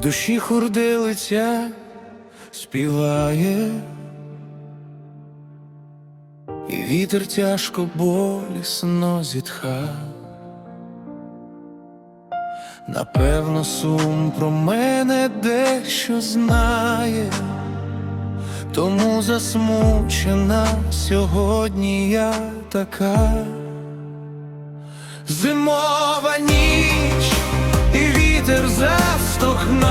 душі хурделиця співає, і вітер тяжко болісно зітха. Напевно, сум про мене дещо знає, тому засмучена сьогодні я така. Зимова ніч і вітер застогна,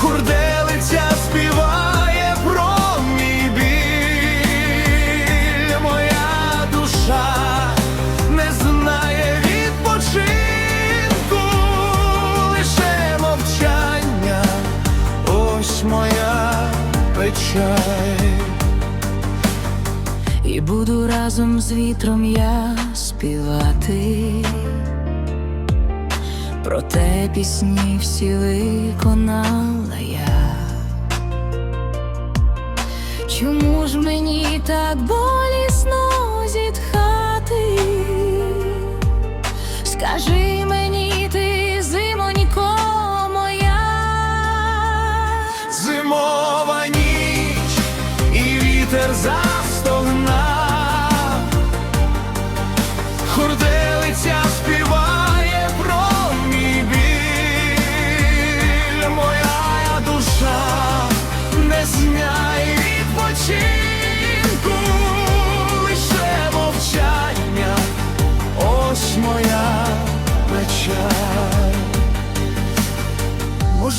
хурделиця співає про мій біль, моя душа не знає відпочинку, лише мовчання, ось моя печаль. І буду разом з вітром я співати. Проте пісні всі виконала я. Чому ж мені так болісно зітхати? Скажи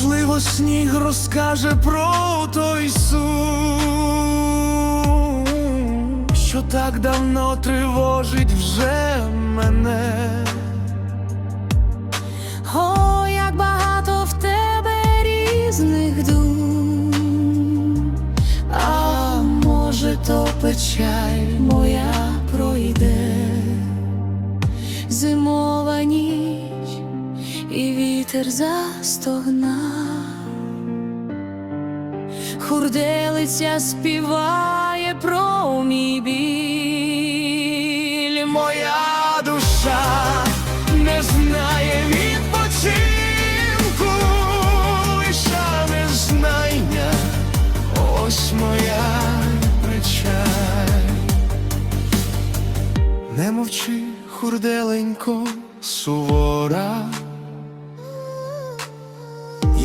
Можливо, сніг розкаже про той сум, що так давно тривожить вже мене. О, як багато в тебе різних дум, а може, то печаль моя пройде, вітер застогнав, хурделиця співає про мій біль, Моя душа не знає відпочинку, лише незнання, ось моя печаль. Не мовчи, хурделенько, сувора.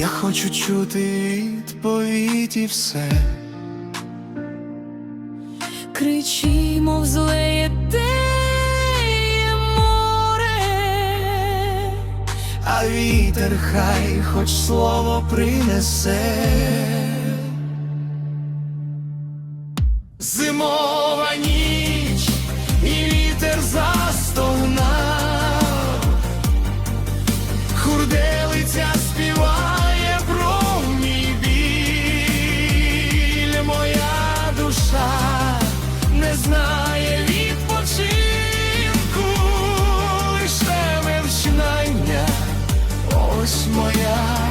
Я хочу чути відповіді все. Кричи, в злеє море, а вітер хай хоч слово принесе. Зимова ніч і вітер застогнав, хурделиця. моя.